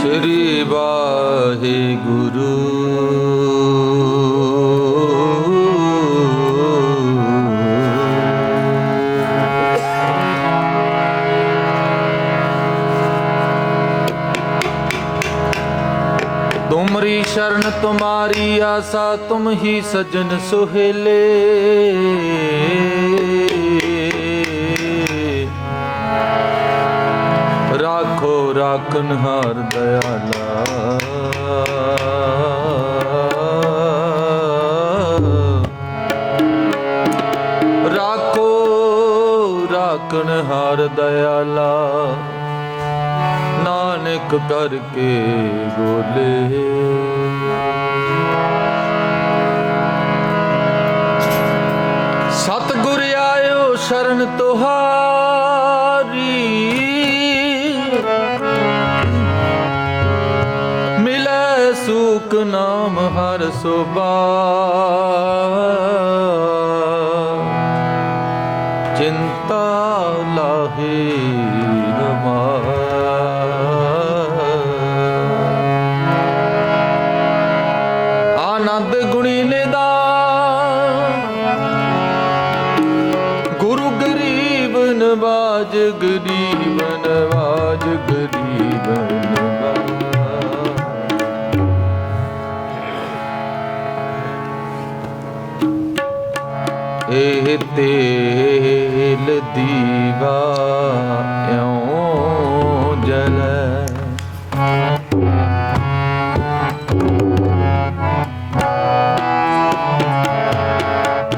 ਸ੍ਰੀ ਵਾਹਿਗੁਰੂ। ਤੁਮਰੀ ਸ਼ਰਨ ਤੁਮਾਰੀ ਆਸਾ ਤੁਮ ਹੀ ਸਜਨ ਸੁਹੇਲੇ। ਰਾਖੋ ਰਾਖਨ ਦਇਆਲਾ। ਰਾਖੋ ਰਾਖਨ ਹਾਰ ਦਇਆਲਾ। ਨਾਨਕ ਕਰਕੇ ਬੋਲੇ। ਸਤਿਗੁਰ ਆਇਓ ਸ਼ਰਨ ਤੁਹਾਰ ਮਿਲੇ ਨਾਮ ਹਰ ਸੋਬਾ ਚਿੰਤਾ ਲਾਹੇ ਹਮਾਰ ਆਨੰਦ ਗੁਣੀ ਨਿਦਾਨ। ਗੁਰੂ ਗਰੀਬ ਨਵਾਜ ਗਰੀਬ ਇਹ ਤੇਲ ਦੀਵਾ ਇਉਂ ਜਲੈ।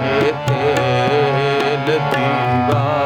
ਇਹ ਤੇਲ ਦੀਵਾ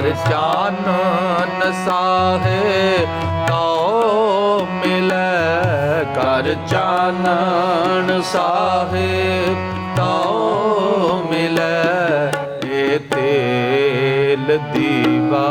ਕਰ ਚਾਨਣ ਸਾਹੇ ਤਉ ਮਿਲੈ ਕਰ ਚਾਨਣ ਸਾਹੇ ਤਉ ਮਿਲੈ ਇਹ ਤੇਲ ਦੀਵਾ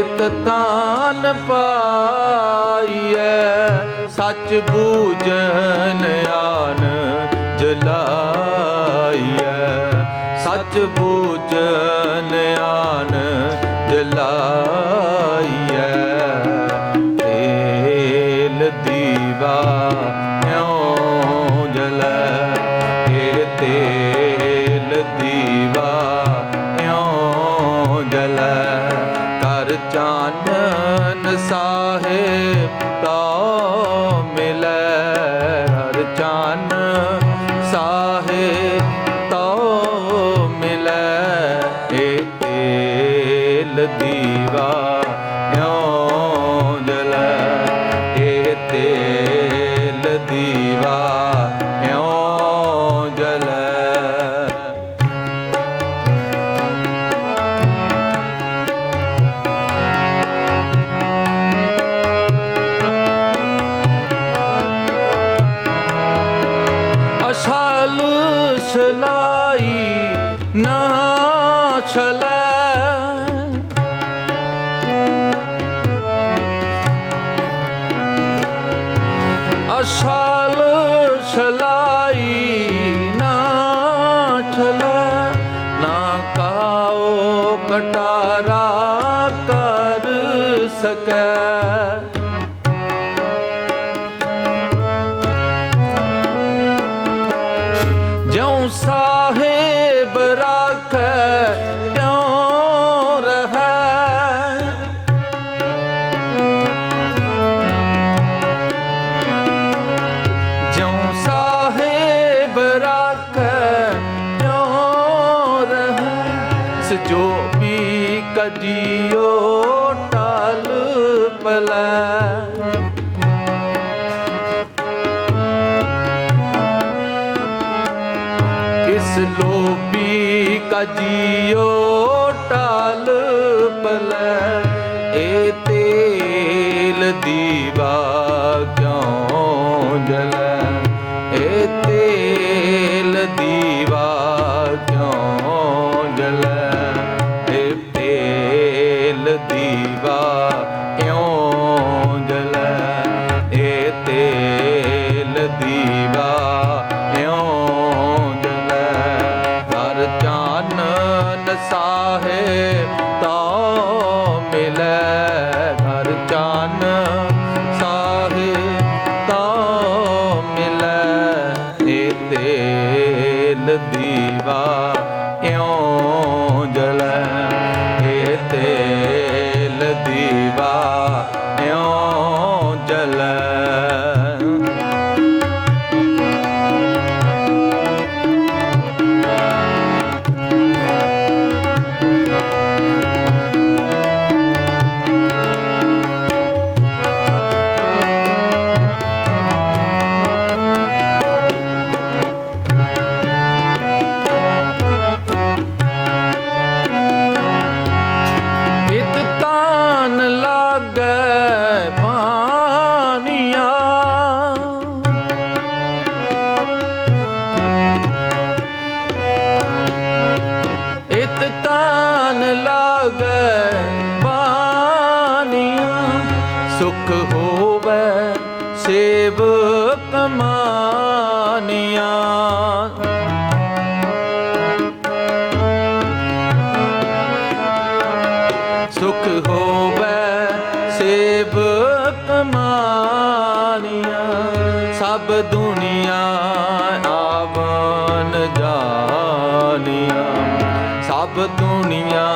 ਇਤ ਤਾਨ ਪਾਈਐ ਸੱਚ ਬੂਝਨ ਆਨ ਜਲਾਈਐ। ਸੱਚ ਬੂਝਨ ਆਨ ਜਲਾਈਐ ਲੈ ਅਸਲ ਸਲਾਈ ਨਾ ਠਲਾ। ਨਾ ਕਾਓ ਕਟਾਰਾ ਕਰ ਸਕੈ। ਜੋ ਵੀ ਕਜਿਓ ਟਲ ਪਲੈ। ਕਿਸ ਲੋਭੀ ਕਜਿਓ E Eu... É ਹੋਵੇ ਸੇਵਕ ਮਾਨੀਆਂ ਸੁਖ ਹੋਵੇ ਸੇਵਕ ਮਾਨੀਆਂ ਸਭ ਦੁਨੀਆ ਆਵਨ ਜਾਨੀਆਂ। ਸਭ ਦੁਨੀਆ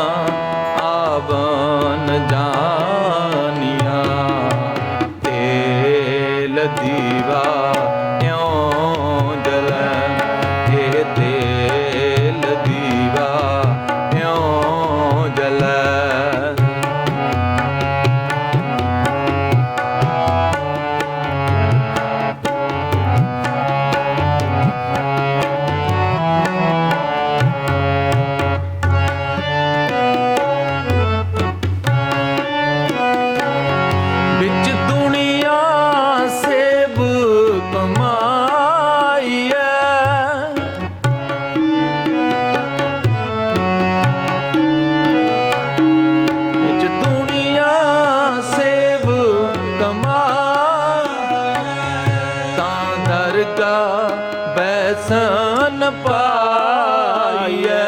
ਕਾ ਬੈਸਨ ਪਾਈਐ।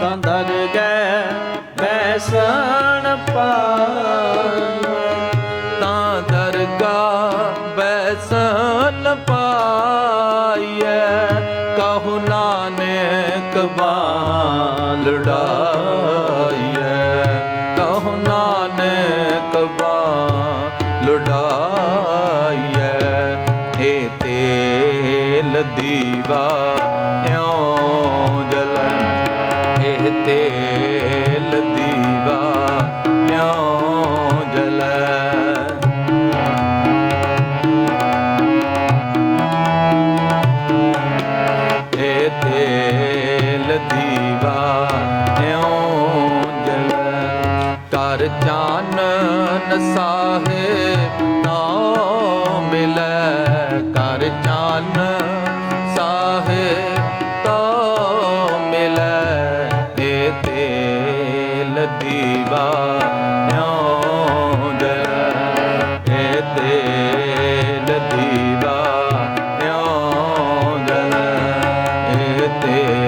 ਤੰਦਰ ਗੈ ਬੈਸਨ ਪਾਈਐ। ਤਾਂ ਦਰਗਾ ਬੈਸਨ ਪਾਈਐ। ਕਹੁ ਨਾਨਕ ਬਾਲੜਾ ते